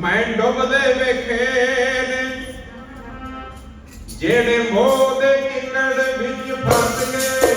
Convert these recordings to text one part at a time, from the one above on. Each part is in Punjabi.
ਮੈਂ ਡੁੱਬਦੇ ਵੇਖੇ ਨੇ। ਜਿਹੜੇ ਮੋਹ ਦੇ ਕਿਕੜ ਵਿੱਚ ਫਸ ਗਏ।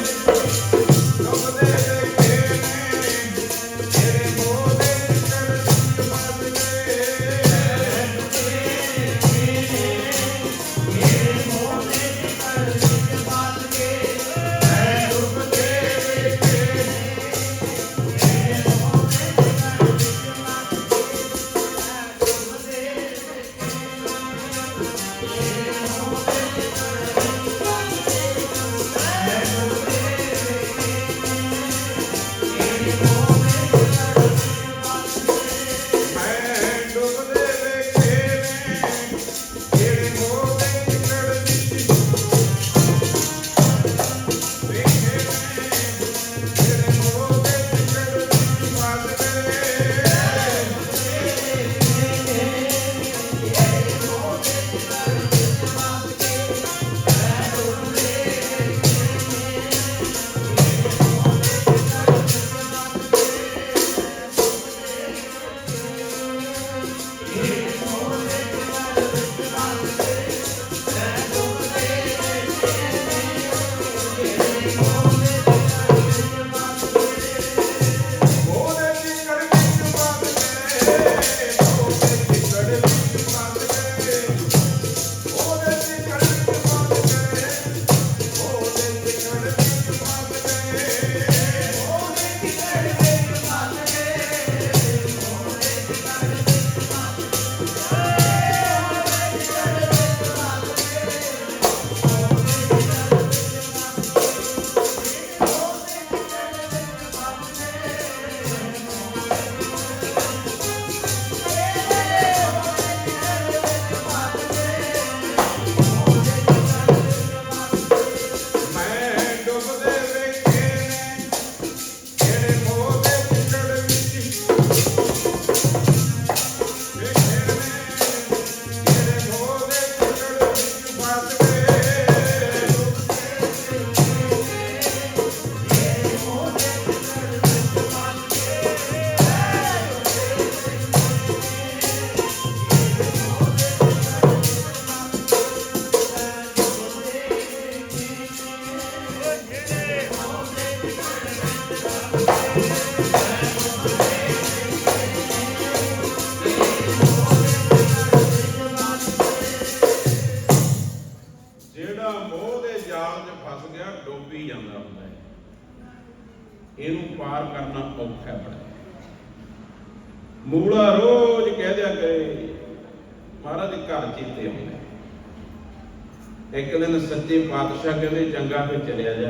ਕਹਿੰਦੇ ਚਲਿਆ ਜਾ।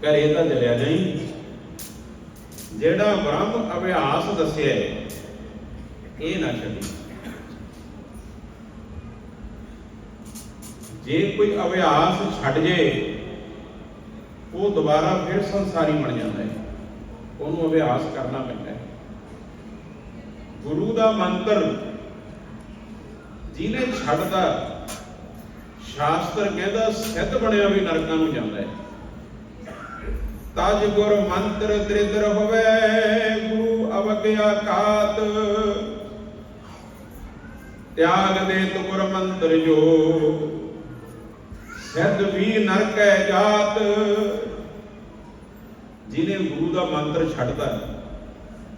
ਘਰੇ ਤਾਂ ਚਲਿਆ ਜਾਈ ਜਿਹੜਾ ਬ੍ਰਹਮ ਅਭਿਆਸ ਦੱਸਿਆ ਇਹ ਨਾ ਛੱਡੀ। ਜੇ ਕੋਈ ਅਭਿਆਸ ਛੱਡ ਜੇ, ਉਹ ਦੁਬਾਰਾ ਫਿਰ ਸੰਸਾਰੀ ਬਣ ਜਾਂਦਾ ਹੈ। ਉਹਨੂੰ ਅਭਿਆਸ ਕਰਨਾ ਪੈਂਦਾ ਹੈ। ਗੁਰੂ ਦਾ ਮੰਤਰ ਜਿਹਨੇ ਛੱਡਦਾ ਸ਼ਾਸਤਰ ਕਹਿੰਦਾ ਸਿੱਧ ਬਣਿਆ ਵੀ ਨਰਕਾਂ ਨੂੰ ਜਾਂਦਾ ਹੈ। ਤਜ ਗੁਰ ਮੰਤਰ ਦ੍ਰਿਦਰ ਹੋਵੇ, ਗੁਰੂ ਅਵਗਿਆ ਕਾਤ ਤਿਆਗ ਦੇ ਤੁਰ ਮੰਤਰ ਜੋ, ਸਿੱਧ ਵੀ ਨਰਕੈ ਜਾਤ। ਜਿਹਨੇ ਗੁਰੂ ਦਾ ਮੰਤਰ ਛੱਡਦਾ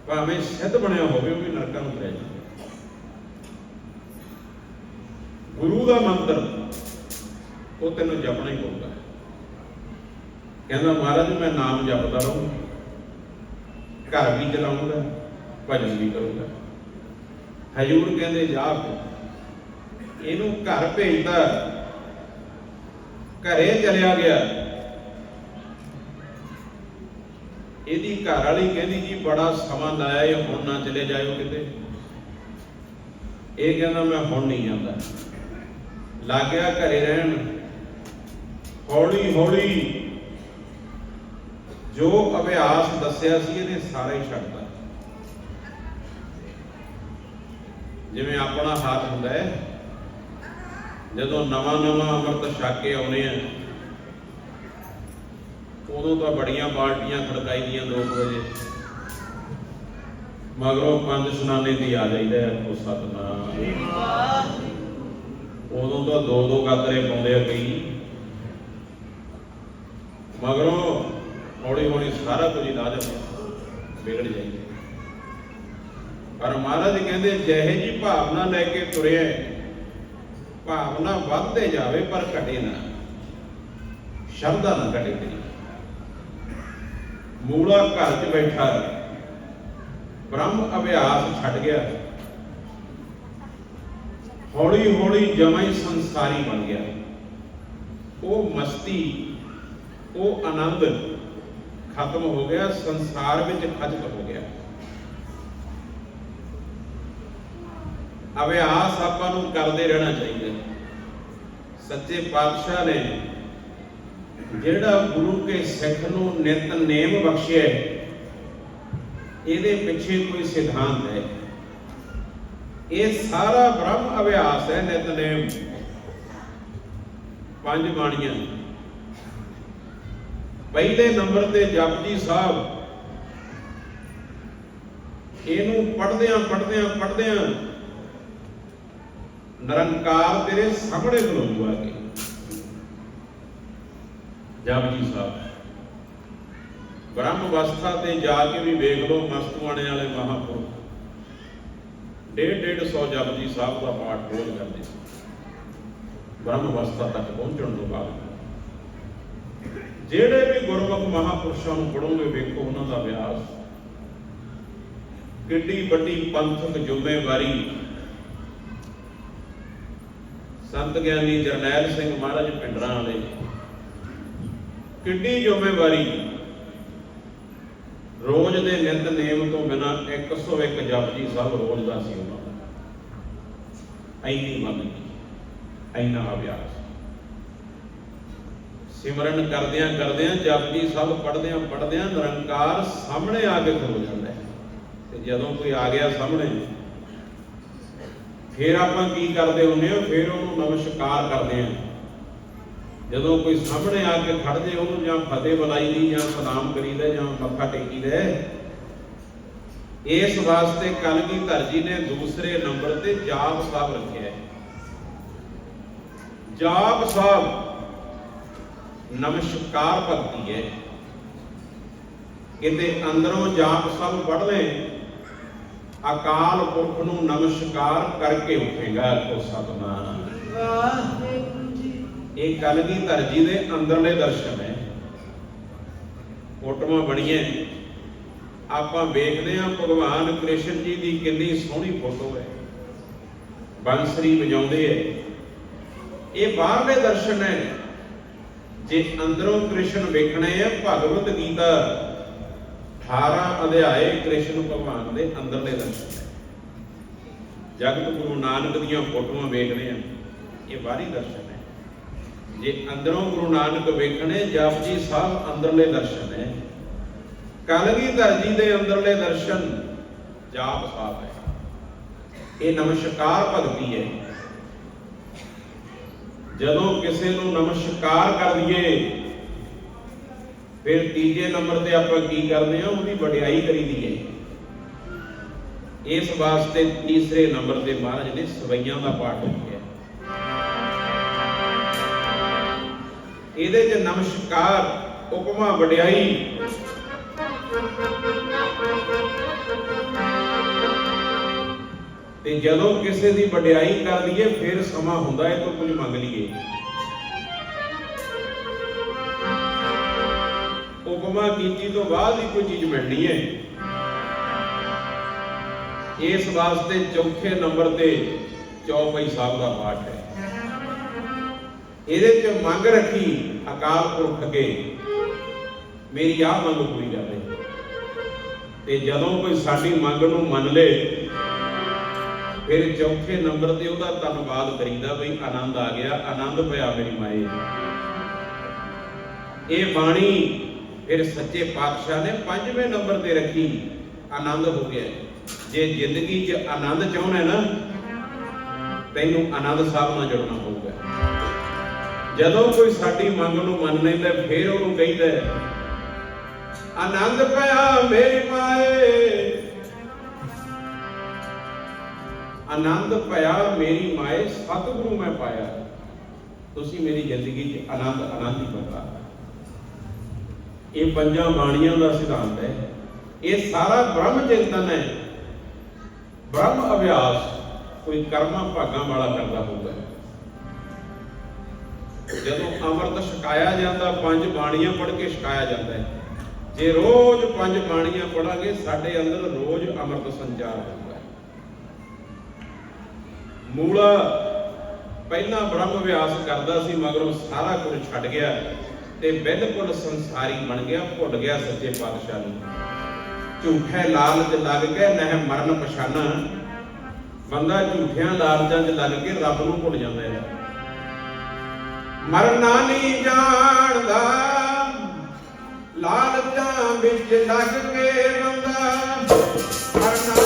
ਭਾਵੇਂ ਸਿੱਧ ਬਣਿਆ ਹੋਵੇ, ਉਹ ਵੀ ਨਰਕਾਂ ਨੂੰ ਪੈ ਜਾਂਦਾ ਗੁਰੂ ਦਾ ਮੰਤਰ ਉਹ ਤੈਨੂੰ ਜਪਣਾ ਹੀ ਪਊਗਾ। ਕਹਿੰਦਾ, ਮਹਾਰਾਜ, ਮੈਂ ਨਾਮ ਜਪਦਾ ਰਹੂੰਗਾ। ਘਰ ਵੀ ਚਲਾਉਂਗਾ ਭਜਨ ਵੀ ਕਰੂੰਗਾ ਹਜੂਰ ਕਹਿੰਦੇ, ਜਾ ਇਹਨੂੰ ਘਰ ਭੇਜਦਾ ਘਰੇ ਚਲਿਆ ਗਿਆ। ਇਹਦੀ ਘਰ ਵਾਲੀ ਕਹਿੰਦੀ, ਜੀ, ਬੜਾ ਸਮਾਂ ਲਾਇਆ ਇਹ, ਹੁਣ ਨਾ ਚਲੇ ਜਾਇਓ ਕਿਤੇ। ਇਹ ਕਹਿੰਦਾ, ਮੈਂ ਹੁਣ ਨਹੀਂ ਜਾਂਦਾ। ਲੱਗ ਗਿਆ ਘਰੇ ਰਹਿਣ। ਹੌਲੀ ਹੌਲੀ ਜੋ ਅਭਿਆਸ ਦੱਸਿਆ ਸੀ ਇਹਨੇ ਸਾਰਾ ਹੀ ਛੱਡਤਾ ਜਿਵੇਂ ਆਪਣਾ ਹੱਥ ਹੁੰਦਾ ਹੈ ਜਦੋਂ ਨਵਾਂ ਨਵਾਂ ਅੰਮ੍ਰਿਤ ਛਕ ਕੇ ਆਉਨੇ ਆ ਉਦੋਂ ਤਾਂ ਬੜੀਆਂ ਬਾਲਟੀਆਂ ਖੜਕਾਈ ਦੀਆਂ 2 ਵਜੇ। ਮਗਰੋਂ ਪੰਜ ਸੁਨਾਨੇ ਦੀ ਆ ਜਾਈਦਾ ਹੈ ਉਹ ਸਤਨਾਮ। ਉਦੋਂ ਤਾਂ ਦੋ ਦੋ ਗਾਤਰੇ ਪਾਉਂਦੇ ਆ ਕਈ। ਮਗਰੋਂ ਹੌਲੀ ਹੌਲੀ ਸਾਰਾ ਕੁਝ ਹੀ ਲਾ ਵਿਗੜ ਜਾਈਦਾ ਪਰ ਮਹਾਰਾਜ ਕਹਿੰਦੇ, ਜਿਹੇ ਜੀ ਭਾਵਨਾ ਲੈ ਕੇ ਤੁਰਿਆ ਭਾਵਨਾ ਵੱਧਦੇ ਜਾਵੇ ਪਰ ਘਟੇ ਨਾ। ਸ਼ਬਦਾਂ ਨਾ ਘਟੇ ਤੇਰੀ ਮੂਲਾ ਘਰ 'ਚ ਬੈਠਾ ਬ੍ਰਹਮ ਅਭਿਆਸ ਛੱਡ ਗਿਆ। ਹੌਲੀ ਹੌਲੀ ਜਮਾ ਹੀ ਸੰਸਾਰੀ ਬਣ ਗਿਆ। ਉਹ ਮਸਤੀ ਉਹ ਆਨੰਦ ਖਤਮ ਹੋ ਗਿਆ, ਸੰਸਾਰ ਵਿੱਚ ਖਚਕ ਹੋ ਗਿਆ। ਅਭਿਆਸ ਆਪਾਂ ਨੂੰ ਕਰਦੇ ਰਹਿਣਾ ਚਾਹੀਦਾ। ਸੱਚੇ ਪਾਤਸ਼ਾਹ ਨੇ ਜਿਹੜਾ ਗੁਰੂ ਕੇ ਸਿੱਖ ਨੂੰ ਨਿਤ ਨੇਮ ਬਖਸ਼ਿਆ ਇਹਦੇ ਪਿੱਛੇ ਕੋਈ ਸਿਧਾਂਤ ਹੈ। ਇਹ ਸਾਰਾ ਬ੍ਰਹਮ ਅਭਿਆਸ ਹੈ ਨਿਤਨੇਮ ਪੰਜ ਬਾਣੀਆਂ। ਪਹਿਲੇ ਨੰਬਰ ਤੇ ਜਪਜੀ ਸਾਹਿਬ, ਇਹਨੂੰ ਪੜਦਿਆਂ ਪੜਦਿਆਂ ਪੜਦਿਆਂ ਨਿਰੰਕਾਰ ਤੇਰੇ ਸਾਹਮਣੇ ਖਲੋਊਗਾ ਕੇ। ਜਪਜੀ ਸਾਹਿਬ, ਬ੍ਰਹਮ ਅਵਸਥਾ ਤੇ ਜਾ ਕੇ ਵੀ ਵੇਖ ਲਓ ਮਸਤੂਆਣੇ ਵਾਲੇ ਮਹਾਪੁਰਖ। ਡੇਢ ਡੇਢ ਸੌ ਜਪਜੀ ਸਾਹਿਬ ਦਾ ਪਾਠ ਰੋਜ਼ ਕਰਦੇ ਸੀ। ਬ੍ਰਹਮ ਅਵਸਥਾ ਤੱਕ ਪਹੁੰਚਣ ਤੋਂ ਬਾਅਦ। ਜਿਹੜੇ ਵੀ ਗੁਰਮੁਖ ਮਹਾਪੁਰਸ਼ਾਂ ਨੂੰ ਪੜੋਗੇ ਵੇਖੋ ਉਹਨਾਂ ਦਾ ਵਿਆਸ। ਕਿੱਡੀ ਵੱਡੀ ਪੰਥਕ ਜ਼ਿੰਮੇਵਾਰੀ। ਸੰਤ ਗਿਆਨੀ ਜਰਨੈਲ ਸਿੰਘ ਮਹਾਰਾਜ ਪਿੰਡਰਾਂ ਵਾਲੇ। ਕਿੱਡੀ ਜ਼ਿੰਮੇਵਾਰੀ। ਰੋਜ਼ ਦੇ ਨਿਤ ਨੇਮ ਤੋਂ ਬਿਨਾ 101 ਜਪਜੀ ਸਾਹਿਬ ਰੋਜ਼ ਦਾ ਸੀ ਉਹਨਾਂ ਦਾ। ਐਨੀ ਮੰਨਗੀ ਐਨਾ ਅਭਿਆਸ ਸਿਮਰਨ ਕਰਦਿਆਂ ਕਰਦਿਆਂ ਜਾਪੀ ਸਭ ਪੜਦਿਆਂ ਪੜਦਿਆਂ ਨਿਰੰਕਾਰ ਸਾਹਮਣੇ ਆ ਕੇ ਖਲੋ ਜਾਂਦਾ ਹੈ। ਤੇ ਜਦੋਂ ਕੋਈ ਆ ਗਿਆ ਸਾਹਮਣੇ, ਫਿਰ ਆਪਾਂ ਕੀ ਕਰਦੇ ਹੁੰਦੇ ਆ ਫਿਰ ਉਹਨੂੰ ਨਮਸਕਾਰ ਕਰਦੇ ਆ ਜਦੋਂ ਕੋਈ ਸਾਹਮਣੇ ਆ ਕੇ ਖੜ ਜੇ ਉਹਨੂੰ ਜਾਂ ਫਤਿਹ ਬੁਲਾਈ ਦੀ, ਜਾਂ ਸਲਾਮ ਕਰੀਦਾ, ਜਾਂ ਮੱਥਾ ਟੇਕੀਦਾ ਇਸ ਵਾਸਤੇ ਕਲਗੀਧਰ ਜੀ ਨੇ ਦੂਸਰੇ ਨੰਬਰ ਤੇ ਜਾਪ ਸਾਹਿਬ ਰੱਖਿਆ ਹੈ। ਜਾਪ ਸਾਹਿਬ ਨਮਸਕਾਰ ਭਗਤੀ ਹੈ। ਕਿਤੇ ਅੰਦਰੋਂ ਜਾਪ ਸਭ ਪੜ ਲੈ ਅਕਾਲ ਪੁਰਖ ਨੂੰ ਨਮਸਕਾਰ ਕਰਕੇ ਉੱਠੇਗਾ ਕੋ ਸਤਨਾਮ। ਵਾਹਿਗੁਰੂ ਜੀ ਇਹ ਕਲਗੀਧਰ ਜੀ ਦੇ ਅੰਦਰਲੇ ਦਰਸ਼ਨ ਹੈ। ਫੋਟੋਆਂ ਬਣੀਆਂ। ਆਪਾਂ ਵੇਖਦੇ ਹਾਂ ਭਗਵਾਨ ਕ੍ਰਿਸ਼ਨ ਜੀ ਦੀ ਕਿੰਨੀ ਸੋਹਣੀ ਫੋਟੋ ਹੈ। ਬੰਸਰੀ ਵਜਾਉਂਦੇ ਹੈ। ਇਹ ਬਾਹਰਲੇ ਦਰਸ਼ਨ ਹੈ। ਜੇ ਅੰਦਰੋਂ ਕ੍ਰਿਸ਼ਨ ਵੇਖਣੇ ਆ, ਭਗਵਤ ਗੀਤਾ 18 ਅਧਿਆਏ ਕ੍ਰਿਸ਼ਨ ਭਗਵਾਨ ਦੇ ਅੰਦਰਲੇ ਦਰਸ਼ਨ ਜਗਤ ਗੁਰੂ ਨਾਨਕ ਦੀਆਂ ਫੋਟੋਆਂ ਵੇਖਦੇ ਆ, ਇਹ ਬਾਹਰੀ ਦਰਸ਼ਨ ਹੈ। ਜੇ ਅੰਦਰੋਂ ਗੁਰੂ ਨਾਨਕ ਵੇਖਣੇ ਜਪਜੀ ਸਾਹਿਬ ਅੰਦਰਲੇ ਦਰਸ਼ਨ ਹੈ। ਕਲਗੀਧਰ ਜੀ ਦੇ ਅੰਦਰਲੇ ਦਰਸ਼ਨ ਜਾਪ ਸਾਹਿਬ ਹੈ। ਇਹ ਨਮਸਕਾਰ ਭਗਤੀ ਹੈ। ਜਦੋਂ ਕਿਸੇ ਨੂੰ ਨਮਸਕਾਰ ਕਰ ਦਈਏ ਫਿਰ ਤੀਜੇ ਨੰਬਰ ਤੇ ਆਪਾਂ ਕੀ ਕਰਦੇ ਹਾਂ? ਉਹਦੀ ਵਡਿਆਈ ਕਰੀਦੀ ਹੈ ਇਸ ਵਾਸਤੇ ਤੀਸਰੇ ਨੰਬਰ ਤੇ ਮਹਾਰਾਜ ਨੇ ਸਵਈਆਂ ਦਾ ਪਾਠ ਲਿਖਿਆ। ਇਹਦੇ ਚ ਨਮਸਕਾਰ, ਉਪਮਾ, ਵਡਿਆਈ। ਤੇ ਜਦੋਂ ਕਿਸੇ ਦੀ ਵਡਿਆਈ ਕਰ ਲਈਏ, ਫਿਰ ਸਮਾਂ ਹੁੰਦਾ ਹੈ ਤੋਂ ਕੁਝ ਮੰਗ ਲਈਏ। ਉਪਮਾ ਕੀਤੀ ਤੋਂ ਬਾਅਦ ਹੀ ਕੋਈ ਚੀਜ਼ ਮਿਲਣੀ ਹੈ। ਇਸ ਵਾਸਤੇ ਚੌਥੇ ਨੰਬਰ ਤੇ ਚੌਪਈ ਸਾਹਿਬ ਦਾ ਪਾਠ ਹੈ। ਇਹਦੇ ਚ ਮੰਗ ਰੱਖੀ ਅਕਾਲ ਪੁਰਖ ਅੱਗੇ, ਮੇਰੀ ਆਹ ਮੰਗ ਪੂਰੀ ਜਾਵੇ ਤੇ ਜਦੋਂ ਕੋਈ ਸਾਡੀ ਮੰਗ ਨੂੰ ਮੰਨ ਲੇ ਫਿਰ ਚੌਥੇ ਨੰਬਰ ਤੇ ਉਹਦਾ ਧੰਨਵਾਦ ਕਰੀਦਾ ਬਈ ਆਨੰਦ ਆ ਗਿਆ, ਆਨੰਦ ਪਿਆ ਮੇਰੀ ਮਾਏ। ਇਹ ਬਾਣੀ ਫਿਰ ਸੱਚੇ ਪਾਤਸ਼ਾਹ ਨੇ ਪੰਜਵੇਂ ਨੰਬਰ ਤੇ ਰੱਖੀ, ਆਨੰਦ ਹੋ ਗਿਆ। ਜੇ ਜ਼ਿੰਦਗੀ 'ਚ ਆਨੰਦ ਚਾਹੁੰਦਾ ਨਾ, ਤੈਨੂੰ ਆਨੰਦ ਸਾਹਿਬ ਨਾਲ ਜੁੜਨਾ ਪਊਗਾ। ਜਦੋਂ ਕੋਈ ਸਾਡੀ ਮੰਗ ਨੂੰ ਮੰਨ ਲੈਂਦਾ, ਫਿਰ ਉਹਨੂੰ ਕਹਿੰਦਾ ਆਨੰਦ ਪਿਆ ਮੇਰੀ ਮਾਏ ਆਨੰਦ ਪਿਆ ਮੇਰੀ ਮਾਏ, ਸਤਿਗੁਰੂ ਮੈਂ ਪਾਇਆ। ਤੁਸੀਂ ਮੇਰੀ ਜ਼ਿੰਦਗੀ 'ਚ ਆਨੰਦ ਆਨੰਦ ਹੀ ਪਾਤਾ ਇਹ ਪੰਜਾਂ ਬਾਣੀਆਂ ਦਾ ਸਿਧਾਂਤ ਹੈ। ਇਹ ਸਾਰਾ ਬ੍ਰਹਮ ਚਿੰਤਨ ਹੈ। ਬ੍ਰਹਮ ਅਭਿਆਸ ਕੋਈ ਕਰਮਾਂ ਭਾਗਾਂ ਵਾਲਾ ਕਰਦਾ ਹੋਊਗਾ ਜਦੋਂ ਅੰਮ੍ਰਿਤ ਛਕਾਇਆ ਜਾਂਦਾ, ਪੰਜ ਬਾਣੀਆਂ ਪੜ੍ਹ ਕੇ ਛਕਾਇਆ ਜਾਂਦਾ ਹੈ। ਜੇ ਰੋਜ਼ ਪੰਜ ਬਾਣੀਆਂ ਪੜਾਂਗੇ ਸਾਡੇ ਅੰਦਰ ਰੋਜ਼ ਅੰਮ੍ਰਿਤ ਸੰਚਾਰ ਹੁੰਦਾ ਮੂਲਾ ਪਹਿਲਾਂ ਬ੍ਰਹਮ ਅਭਿਆਸ ਕਰਦਾ ਸੀ, ਮਗਰੋਂ ਸਾਰਾ ਕੁਝ ਛੱਡ ਗਿਆ ਤੇ ਬਿਲਕੁਲ ਸੰਸਾਰੀ ਬਣ ਗਿਆ, ਭੁੱਲ ਗਿਆ ਸੱਚੇ ਪਾਤਸ਼ਾਹ ਨੂੰ। ਝੂਠੇ ਲਾਲਚ ਲੱਗ ਕੇ ਨਹਿ ਮਰਨ ਪਛਾਨਾ ਬੰਦਾ ਝੂਠਿਆਂ ਲਾਲਚਾਂ 'ਚ ਲੱਗ ਕੇ ਰੱਬ ਨੂੰ ਭੁੱਲ ਜਾਂਦਾ ਹੈ ਮਰਨਾ ਨਹੀਂ ਜਾਣਦਾ, ਲਾਲਚਾਂ ਵਿੱਚ ਲੱਗ ਕੇ ਬੰਦਾ ਮਰਨਾ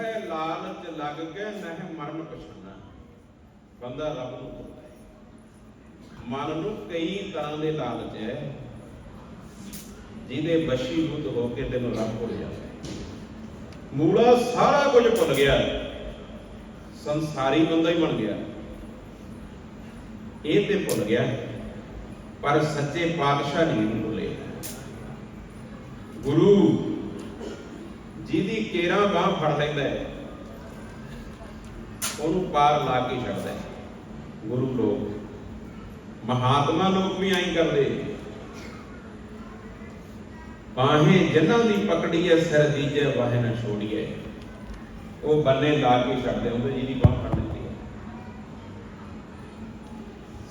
ਝੂਠੇ ਲਾਲਚ ਲੱਗ ਕੇ ਨਹਿ ਮਰਨ ਪਛਾਨਾ ਬੰਦਾ ਰੱਬ ਨੂੰ ਭੁੱਲਦਾ ਹੈ ਮਨ ਨੂੰ ਕਈ ਤਰ੍ਹਾਂ ਦੇ ਲਾਲਚ ਹੈ ਜਿਹਦੇ ਵਸ਼ੀਭੂਤ ਹੋ ਕੇ ਤੈਨੂੰ ਰੱਬ ਭੁੱਲ ਜਾਂਦਾ ਮੂਲਾ ਸਾਰਾ ਕੁਝ ਭੁੱਲ ਗਿਆ, ਸੰਸਾਰੀ ਬੰਦਾ ਹੀ ਬਣ ਗਿਆ। ਇਹ ਤੇ ਭੁੱਲ ਗਿਆ, ਪਰ ਸੱਚੇ ਪਾਤਸ਼ਾਹ ਨਹੀਂ ਇਹਨੂੰ ਭੁੱਲੇ। ਗੁਰੂ ਜਿਹਦੀ ਕੇਰਾ ਬਾਹ ਫੜ ਲੈਂਦਾ ਹੈ, ਉਹਨੂੰ ਪਾਰ ਲਾ ਕੇ ਛੱਡਦਾ ਹੈ। ਗੁਰੂ ਲੋਕ, ਮਹਾਤਮਾ ਲੋਕ ਵੀ ਐਂ ਕਰਦੇ। ਬਾਹੇ ਜਿਨ੍ਹਾਂ ਦੀ ਪਕੜੀ ਹੈ, ਸਿਰ ਦੀਜੇ ਬਾਹੇ ਨਾ ਛੋੜੀਏ। ਉਹ ਬੰਨੇ ਲਾ ਕੇ ਛੱਡਦੇ ਹੁੰਦੇ ਜਿਹਦੀ ਬਾਹ ਫੜ ਲੈਂਦੀ ਹੈ।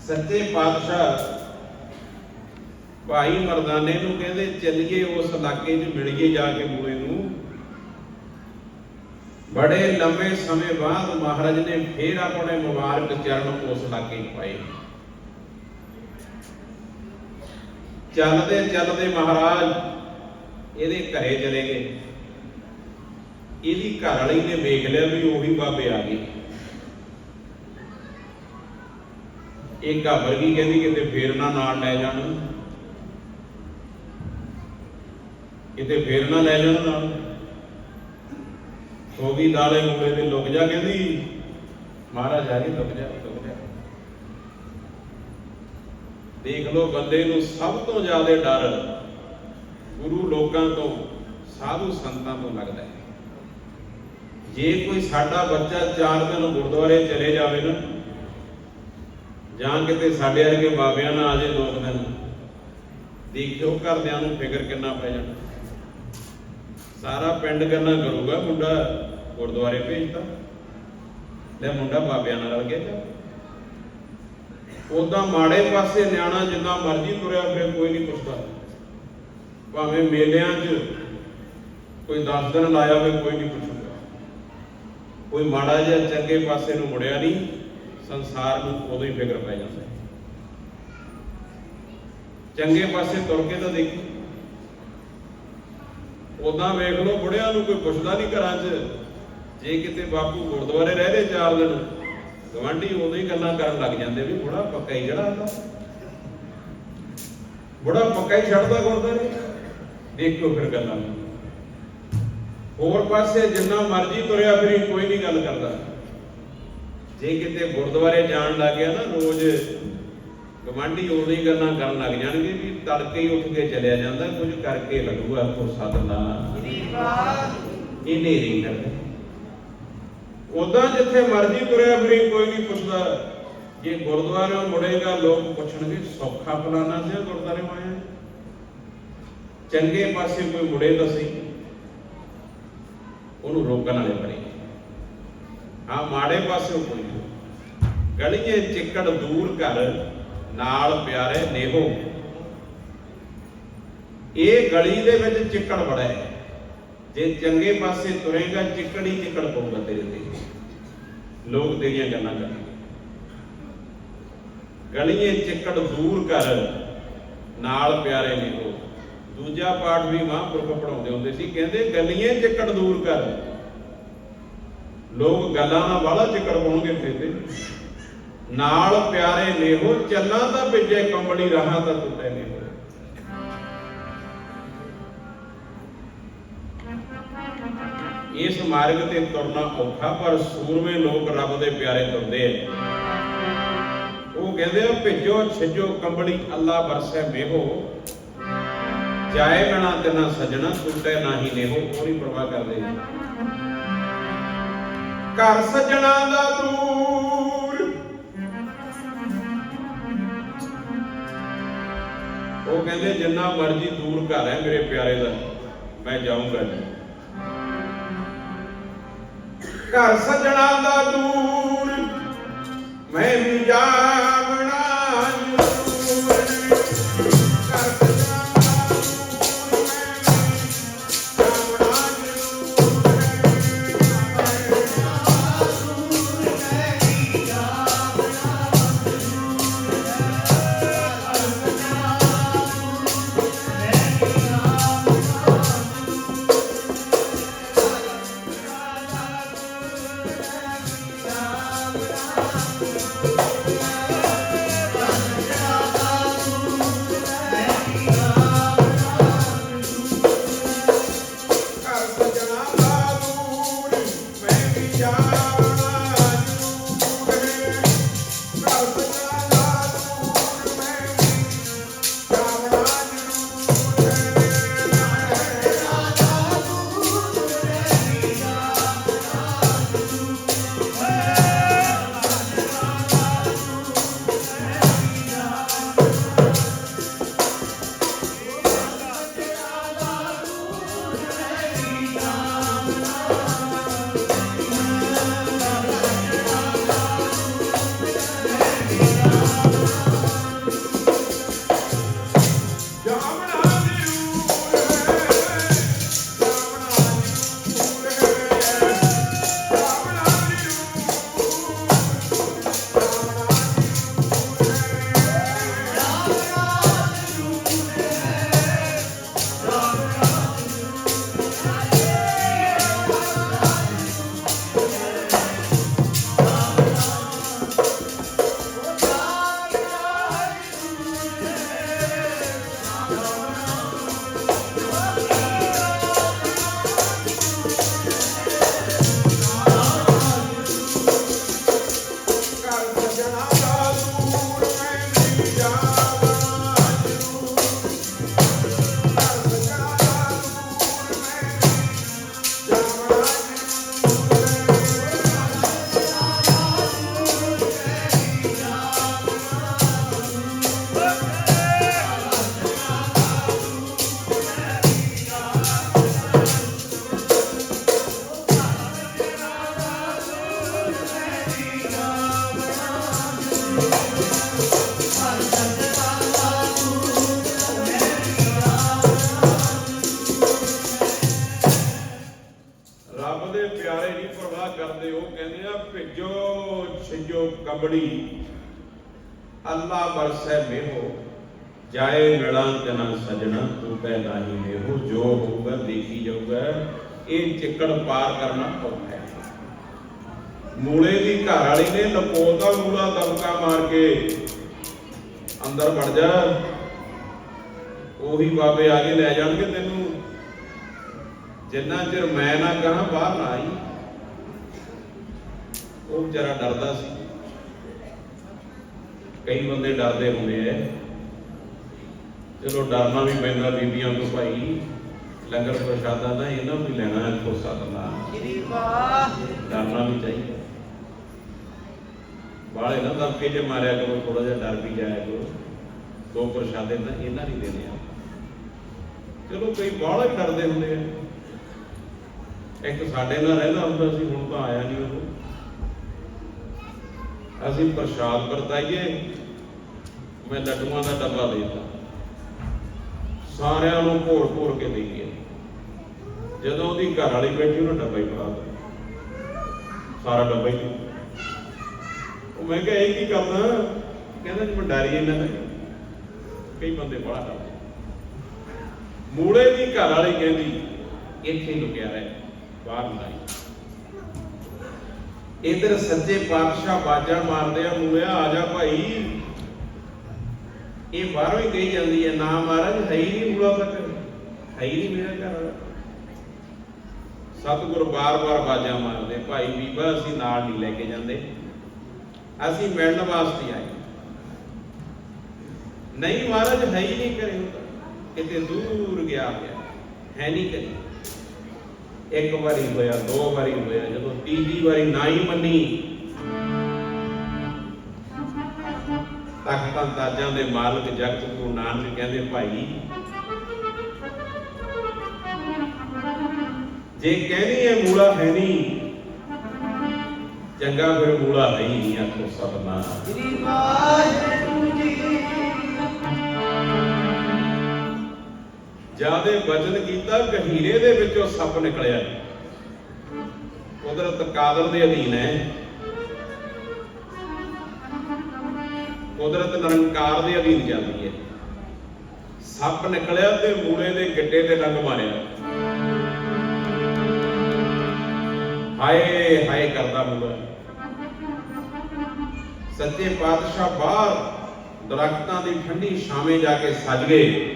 ਸੱਚੇ ਪਾਤਸ਼ਾਹ ਭਾਈ ਮਰਦਾਨੇ ਨੂੰ ਕਹਿੰਦੇ, ਚੱਲੀਏ ਉਸ ਇਲਾਕੇ 'ਚ, ਮਿਲੀਏ ਜਾ ਕੇ ਮੂਲੇ ਨੂੰ। ਬੜੇ ਲੰਮੇ ਸਮੇਂ ਬਾਅਦ ਮਹਾਰਾਜ ਨੇ ਫੇਰ ਆਪਣੇ ਮੁਬਾਰਕ ਚਰਨ ਉਸ ਇਲਾਕੇ ਪਾਏ। ਚੱਲਦੇ ਚੱਲਦੇ ਮਹਾਰਾਜ ਇਹਦੇ ਘਰੇ ਚਲੇ ਗਏ। ਇਹਦੀ ਘਰ ਵਾਲੀ ਨੇ ਵੇਖ ਲਿਆ ਵੀ ਉਹੀ ਬਾਬੇ ਆ ਗਏ। ਇਹ ਘਾਬਰ ਗਈ, ਕਹਿੰਦੀ ਕਿਤੇ ਫੇਰ ਨਾ ਨਾਲ ਲੈ ਜਾਣ। ਕਿਤੇ ਫੇਰ ਨਾ ਲੈ ਜਾਣ ਨਾਲ। ਹੋ ਗਈ ਦਾਲੇ ਮੂਲੇ ਤੇ ਲੁਕ ਜਾ, ਕਹਿੰਦੀ ਮਹਾਰਾਜ ਆ ਗਏ ਰੁਕ ਜਾ ਰੁਕ ਜਾ। ਦੇਖ ਲੋ ਬੰਦੇ ਨੂੰ ਸਭ ਤੋਂ ਜ਼ਿਆਦਾ ਡਰ ਗੁਰੂ ਲੋਕਾਂ ਤੋਂ, ਸਾਧੂ ਸੰਤਾਂ ਤੋਂ ਲੱਗਦਾ ਹੈ। ਜੇ ਕੋਈ ਸਾਡਾ ਬੱਚਾ ਚਾਰ ਦਿਨ ਗੁਰਦੁਆਰੇ ਚਲੇ ਜਾਵੇ ਨਾ, ਜਾਂ ਕਿਤੇ ਸਾਡੇ ਵਰਗੇ ਬਾਬਿਆਂ ਨਾਲ ਆਜੇ ਦੋ ਕੁ ਦਿਨ, ਦੇਖਿਓ ਘਰਦਿਆਂ ਨੂੰ ਫਿਕਰ ਕਿੰਨਾ ਪੈ ਜਾਣਾ। ਸਾਰਾ ਪਿੰਡ ਗੱਲਾਂ ਕਰੂਗਾ ਮੁੰਡਾ। ਗੁਰਦੁਆਰੇ ਭੇਜਤਾ ਲੈ ਮੁੰਡਾ ਬਾਬਿਆਂ ਨਾਲ ਰਲ ਗਿਆ। ਉਦਾਂ ਮਾੜੇ ਪਾਸੇ ਨਿਆਣਾ ਜਿੰਨਾ ਮਰਜ਼ੀ ਤੁਰਿਆ ਫਿਰੇ, ਕੋਈ ਨਹੀਂ ਪੁੱਛਦਾ। ਭਾਵੇਂ ਮੇਲਿਆਂ 'ਚ ਕੋਈ 10 ਦਿਨ ਲਾਇਆ ਹੋਵੇ, ਕੋਈ ਨਹੀਂ ਪੁੱਛੂਗਾ। ਕੋਈ ਮਾੜਾ ਜਿਹਾ ਚੰਗੇ ਪਾਸੇ ਨੂੰ ਮੁੜਿਆ ਨਹੀਂ, ਸੰਸਾਰ ਨੂੰ ਉਦੋਂ ਹੀ ਫਿਕਰ ਪੈ ਜਾਂਦਾ। ਚੰਗੇ ਪਾਸੇ ਤੁਰ ਕੇ ਤਾਂ ਦੇਖੀ। ਉਦਾਂ ਵੇਖ ਲਓ, ਬੁੜਿਆਂ ਨੂੰ ਕੋਈ ਪੁੱਛਦਾ ਨਹੀਂ ਘਰਾਂ 'ਚ। ਜੇ ਕਿਤੇ ਬਾਪੂ ਗੁਰਦੁਆਰੇ ਰਹਿ ਰਹੇ ਚਾਰ ਦਿਨ ਗਵਾਂਢੀ ਉਦੋਂ ਹੀ ਗੱਲਾਂ ਕਰਨ ਲੱਗ ਜਾਂਦੇ ਵੀ ਬੁੜਾ ਪੱਕਾ ਹੀ ਜਿਹੜਾ ਆਂਦਾ ਬੁੜਾ ਪੱਕਾ ਹੀ ਛੱਡਦਾ ਗੁਰਦੁਆਰੇ। ਦੇਖੋ ਫਿਰ ਗੱਲਾਂ। ਹੋਰ ਪਾਸੇ ਜਿੰਨਾ ਮਰਜ਼ੀ ਤੁਰਿਆ ਫਿਰੀ ਕੋਈ ਨਹੀਂ ਗੱਲ ਕਰਦਾ। ਜੇ ਕਿਤੇ ਗੁਰਦੁਆਰੇ ਜਾਣ ਲੱਗ ਗਿਆ ਨਾ ਰੋਜ਼ ਗਵਾਂਢੀ ਉਦੋਂ ਹੀ ਗੱਲਾਂ ਕਰਨ ਲੱਗ ਜਾਣਗੇ ਵੀ ਤੜਕੇ ਹੀ ਉੱਠ ਕੇ ਚਲਿਆ ਜਾਂਦਾ ਕੁਝ ਕਰਕੇ ਲੱਗੂਗਾ ਕੋ ਸਦਨਾ ਕਿਰਪਾ ਇਹ ਨੇਰੀ ਕਰਦੇ। ਉਦਾਂ ਜਿੱਥੇ ਮਰਜ਼ੀ ਤੁਰਿਆ ਫਿਰੀ, ਕੋਈ ਨਹੀਂ ਪੁੱਛਦਾ। ਜੇ ਗੁਰਦੁਆਰੇ ਮੁੜੇਗਾ, ਲੋਕ ਪੁੱਛਣਗੇ, ਸੌਖਾ ਫਲਾਣਾ ਸੀ ਗੁਰਦੁਆਰੇ ਆਇਆ ਚੰਗੇ ਪਾਸੇ ਕੋਈ ਮੁੜੇ ਤਾਂ ਸਹੀ ਉਹਨੂੰ ਰੋਕਣ ਵਾਲੇ ਬਣੇ। ਹਾਂ ਮਾੜੇ ਪਾਸੇ ਕੋਈ ਨਹੀਂ। ਚਿੱਕੜ ਦੂਰ ਕਰ, ਨਾਲ ਪਿਆਰੇ ਨੇਹੋ। ਇਹ ਗਲੀ ਦੇ ਵਿੱਚ ਚਿੱਕੜ ਬੜਾ ਹੈ ਜੇ ਚੰਗੇ ਪਾਸੇ ਤੁਰੇਗਾ, ਚਿੱਕੜ ਹੀ ਚਿੱਕੜ ਪਊਗਾ ਤੇਰੇ ਤੇ। ਲੋਕ ਤੇਰੀਆਂ ਗੱਲਾਂ ਕਰਨਗੇ। ਗਲੀਏ ਚਿੱਕੜ ਦੂਰ ਕਰ, ਨਾਲ ਪਿਆਰੇ ਨੇਹੋ ਦੂਜਾ ਪਾਠ ਵੀ ਮਹਾਂਪੁਰਖ ਪੜਾਉਂਦੇ ਹੁੰਦੇ ਸੀ, ਕਹਿੰਦੇ ਗਲੀਏ ਚਿੱਕੜ ਦੂਰ ਕਰ। ਲੋਕ ਗੱਲਾਂ ਨਾਲ ਵਾਲਾ ਚਿੱਕੜ ਪਾਉਣਗੇ ਤੇਰੇ ਨਾਲ ਪਿਆਰੇ ਨੇ ਨੇਹੋ ਚੱਲਾਂ ਤਾਂ ਭਿੱਜੇ, ਕੰਬਲੀ ਰਹਾ ਤਾਂ ਟੁੱਟੇ ਇਸ ਮਾਰਗ ਤੇ ਤੁਰਨਾ ਔਖਾ, ਪਰ ਸੂਰਮੇ ਲੋਕ ਰੱਬ ਦੇ ਪਿਆਰੇ ਤੁਰਦੇ ਆ ਉਹ ਕਹਿੰਦੇ ਆ, ਭਿੱਜੋ, ਛਿਜੋ, ਕੰਬਲੀ, ਅੱਲਾ ਬਰਸੈ ਮੇਹੋ। ਜਾਏ ਬਣਾ ਤੇ ਨਾ ਸਜਣਾ ਟੁੱਟੇ ਨਾਹੀ ਨੇਹੋ। ਉਹ ਪਰਵਾਹ ਕਰਦੇ। ਘਰ ਸਜਣਾ ਦਾ ਦੂਰ। ਉਹ ਕਹਿੰਦੇ, ਜਿੰਨਾ ਮਰਜ਼ੀ ਦੂਰ ਘਰ ਹੈ ਮੇਰੇ ਪਿਆਰੇ ਦਾ, ਮੈਂ ਜਾਊਂਗਾ ਨਹੀਂ। ਘਰ ਸਜਣਾ ਦਾ ਦੂਰ ਮੈਂ ਵੀ ਜਾਵਣਾ ਭਿੱਜੋ ਛਿਜੋ ਕਬੜੀ ਅੱਲਾ ਬਰਸੈ ਮੇਹੋ, ਜਾਏ ਮਿਲਾਂ ਤਨਾ ਸਜਣਾ, ਤੂੰ ਪੈ ਨਹੀਂ ਮੇਹੋ, ਜੋ ਹੋਊਗਾ ਦੇਖੀ ਜਾਊਗਾ, ਇਹ ਚਿੱਕੜ ਪਾਰ ਕਰਨਾ ਔਖਾ ਹੈ। ਮੂਲੇ ਦੀ ਘਰ ਵਾਲੀ ਨੇ ਲਪੋਤਾ ਮੂਲਾ ਦਬਕਾ ਮਾਰ ਕੇ ਅੰਦਰ ਵੜ ਜਾ। ਉਹੀ ਬਾਬੇ ਆ ਕੇ ਲੈ ਜਾਣਗੇ ਤੈਨੂੰ। ਜਿੰਨਾ ਚਿਰ ਮੈਂ ਨਾ ਕਹਾਂ, ਬਾਹਰ ਨਾ ਆਈ। ਉਹ ਵਿਚਾਰਾ ਡਰਦਾ ਸੀ। ਕਈ ਬੰਦੇ ਡਰਦੇ ਹੁੰਦੇ ਐ ਚਲੋ ਡਰਨਾ ਵੀ ਪੈਂਦਾ ਬੀਬੀਆਂ ਤੋਂ ਭਾਈ। ਲੰਗਰ ਪ੍ਰਸ਼ਾਦਾ ਦਾ ਇਹਨਾਂ ਨੂੰ ਵੀ ਲੈਣਾ ਹੈ ਖੋਸਾ ਦਾ। ਸ੍ਰੀ ਵਾਹਿਗੁਰੂ। ਡਰਨਾ ਵੀ ਚਾਹੀਦਾ। ਬਾਹਲੇ ਨਾ ਦਬਕੇ ਜੇ ਮਾਰਿਆ ਕਰੋ ਥੋੜਾ ਜਿਹਾ ਡਰ ਵੀ ਜਾਇਆ ਕਰੋ। ਦੋ ਪ੍ਰਸ਼ਾਦੇ ਨਾ ਇਹਨਾਂ ਨਹੀਂ ਦੇਣੇ ਆ। ਚਲੋ ਕਈ ਬਾਹਲਾ ਹੀ ਡਰਦੇ ਹੁੰਦੇ ਆ। ਇੱਕ ਸਾਡੇ ਨਾਲ ਰਹਿੰਦਾ ਹੁੰਦਾ ਸੀ ਹੁਣ ਤਾਂ ਆਇਆ ਨਹੀਂ ਉਹ। ਅਸੀਂ ਪ੍ਰਸ਼ਾਦ ਵਰਤਾਈਏ, ਮੈਂ ਲੱਡੂਆਂ ਦਾ ਡੱਬਾ ਦੇ ਸਾਰਿਆਂ ਨੂੰ ਭੋਰ ਭੋਰ ਕੇ ਦੇਈਏ। ਜਦੋਂ ਉਹਦੀ ਘਰ ਵਾਲੀ ਬੈਠੀ, ਉਹਨੂੰ ਡੱਬਾ ਹੀ ਫੜਾ ਦਿੱਤਾ ਸਾਰਾ ਡੱਬਾ ਹੀ। ਉਹ ਮੈਂ ਕਿਹਾ, ਇਹ ਕੀ ਕਰਨਾ ਕਹਿੰਦਾ ਜੀ ਮੈਂ ਇਹਨਾਂ ਦਾ ਕਈ ਬੰਦੇ ਬੜਾ ਡਰਦੇ ਮੂਲੇ ਦੀ ਘਰ ਵਾਲੀ ਕਹਿੰਦੀ, ਇੱਥੇ ਹੀ ਲੁਕਿਆ ਰਹਿ, ਬਾਹਰ ਨਾ ਇਧਰ ਸੱਜੇ ਪਾਤਸ਼ਾਹ ਬਾਜਾਂ ਮਾਰਦੇ ਆ ਮੂਲਿਆ ਆ ਜਾ ਭਾਈ। ਇਹ ਬਾਹਰੋਂ ਹੀ ਕਹੀ ਜਾਂਦੀ ਹੈ, ਨਾ ਮਹਾਰਾਜ, ਹੈ ਹੀ ਨਹੀਂ ਮੂਲਾ ਤੱਕ। ਹੈ ਹੀ ਨਹੀਂ ਮੇਰਾ ਘਰ ਵਾਲਾ। ਸਤਿਗੁਰ ਬਾਰ-ਬਾਰ ਬਾਜਾਂ ਮਾਰਦੇ, ਭਾਈ ਬੀਬਾ, ਅਸੀਂ ਨਾਲ ਨਹੀਂ ਲੈ ਕੇ ਜਾਂਦੇ। ਅਸੀਂ ਮਿਲਣ ਵਾਸਤੇ ਆਏ। ਨਹੀਂ ਮਹਾਰਾਜ, ਹੈ ਹੀ ਨਹੀਂ ਕਰੇ ਹੁੰਦਾ ਕਿਤੇ ਦੂਰ ਗਿਆ ਪਿਆ ਹੈ ਨਹੀਂ ਕਰੇ ਇੱਕ ਵਾਰੀ ਹੋਇਆ, ਦੋ ਵਾਰੀ ਹੋਇਆ, ਜਦੋਂ ਤੀਜੀ ਵਾਰੀ ਨਾ ਹੀ ਮੰਨੀ। ਤਖਤਾਂ ਤਾਜਾਂ ਦੇ ਮਾਲਕ ਜਗਤ ਗੁਰੂ ਨਾਨਕ ਕਹਿੰਦੇ, ਭਾਈ, ਜੇ ਕਹਿੰਦੀ ਹੈ ਮੂਲਾ ਹੈ ਨਹੀਂ, ਚੰਗਾ ਫਿਰ ਮੂਲਾ ਨਹੀਂ, ਆਖੋ ਸਤਨਾਮ। ਸ੍ਰੀ ਵਾਹਿਗੁਰੂ ਜੀ ਜਿਆਦੇ ਵਚਨ ਕੀਤਾ ਗਹੀਰੇ ਦੇ ਵਿੱਚੋਂ ਸੱਪ ਨਿਕਲਿਆ। ਕੁਦਰਤ ਕਾਦਰ ਦੇ ਅਧੀਨ ਹੈ। ਕੁਦਰਤ ਨਿਰੰਕਾਰ ਦੇ ਅਧੀਨ ਚੱਲਦੀ ਹੈ। ਸੱਪ ਨਿਕਲਿਆ ਤੇ ਮੂਲੇ ਦੇ ਗਿੱਟੇ ਤੇ ਡੰਗ ਮਾਰਿਆ। ਹਾਏ ਹਾਏ ਕਰਦਾ ਮੂਲਾ। ਸੱਚੇ ਪਾਤਸ਼ਾਹ ਬਾਹਰ ਦਰਖਤਾਂ ਦੀ ਠੰਡੀ ਛਾਵੇਂ ਜਾ ਕੇ ਸੱਜ ਗਏ।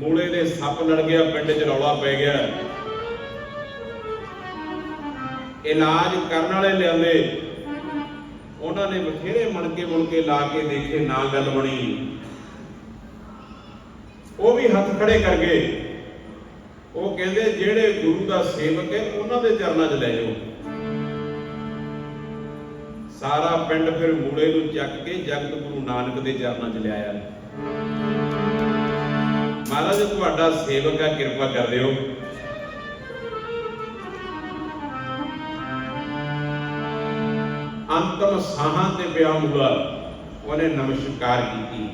ਮੂਲੇ ਦੇ ਸੱਪ ਲੜ ਗਿਆ, ਪਿੰਡ 'ਚ ਰੌਲਾ ਪੈ ਗਿਆ। ਇਲਾਜ ਕਰਨ ਵਾਲੇ ਲਿਆਂਦੇ। ਉਹਨਾਂ ਨੇ ਬਥੇਰੇ ਮਣਕੇ ਮੁਣਕੇ ਲਾ ਕੇ ਦੇਖੇ ਨਾ ਗੱਲ ਬਣੀ। ਉਹ ਵੀ ਹੱਥ ਖੜੇ ਕਰ ਗਏ। ਉਹ ਕਹਿੰਦੇ, ਜਿਹੜੇ ਗੁਰੂ ਦਾ ਸੇਵਕ ਹੈ, ਉਹਨਾਂ ਦੇ ਚਰਨਾਂ 'ਚ ਲੈ ਜਾਓ। ਸਾਰਾ ਪਿੰਡ ਫਿਰ ਮੂਲੇ ਨੂੰ ਚੱਕ ਕੇ ਜਗਤ ਗੁਰੂ ਨਾਨਕ ਦੇ ਚਰਨਾਂ 'ਚ ਲਿਆਇਆ ਮਹਾਰਾਜ, ਤੁਹਾਡਾ ਸੇਵਕ ਆ, ਕਿਰਪਾ ਕਰ ਦਿਓ। ਅੰਤਮ ਸਾਹਾਂ ਤੇ ਪਿਆ ਮੂਲਾ ਉਹਨੇ ਨਮਸਕਾਰ ਕੀਤੀ।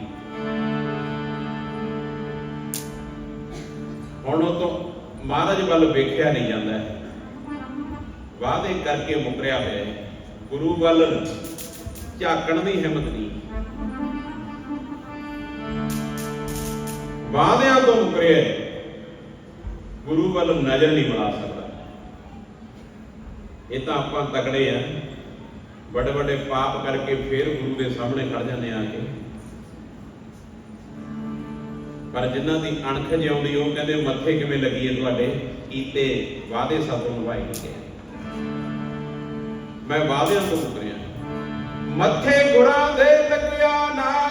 ਹੁਣ ਉਹ ਤੋਂ ਮਹਾਰਾਜ ਵੱਲ ਵੇਖਿਆ ਨਹੀਂ ਜਾਂਦਾ। ਵਾਅਦੇ ਕਰਕੇ ਮੁਕਰਿਆ ਹੋਇਆ ਗੁਰੂ ਵੱਲ ਝਾਕਣ ਦੀ ਹਿੰਮਤ ਨਹੀਂ। ਵਾਅਦਿਆਂ ਤੋਂ ਮੁਕਰਿਆ ਗੁਰੂ ਵੱਲ ਨਜ਼ਰ ਨਹੀਂ ਬਣਾ ਸਕਦਾ। ਇਹ ਤਾਂ ਆਪਾਂ ਤਕੜੇ ਆ। ਵੱਡੇ ਵੱਡੇ ਪਾਪ ਕਰਕੇ ਫੇਰ ਗੁਰੂ ਦੇ ਸਾਹਮਣੇ ਖੜ ਜਾਂਦੇ ਆ ਕੇ। ਪਰ ਜਿਨ੍ਹਾਂ ਦੀ ਅਣਖ ਜਿਉਂਦੀ, ਉਹ ਕਹਿੰਦੇ ਮੱਥੇ ਕਿਵੇਂ ਲੱਗੀ ਹੈ ਤੁਹਾਡੇ? ਕੀਤੇ ਵਾਅਦੇ ਸਾਥੋਂ ਨਿਭਾਏ ਗਏ। ਮੈਂ ਵਾਅਦਿਆਂ ਤੋਂ ਮੁਕਰਿਆ। ਮੱਥੇ ਗੁਰਾਂ ਦੇ ਲੱਗਿਆ ਨਾ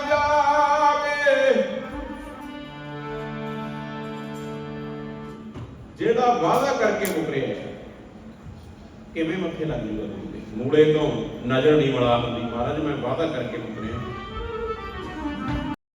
ਜਿਹੜਾ ਵਾਅਦਾ ਕਰਕੇ ਮੁਕਰਿਆ ਕਿਵੇਂ ਮੱਥੇ ਲੱਗ ਜੂਗਾ ਗੁਰੂ ਤੋਂ ਨਜ਼ਰ ਨਹੀਂ ਮਲਾ ਹੁੰਦੀ ਮਹਾਰਾਜ, ਮੈਂ ਵਾਅਦਾ ਕਰਕੇ ਮੁਕਰਿਆ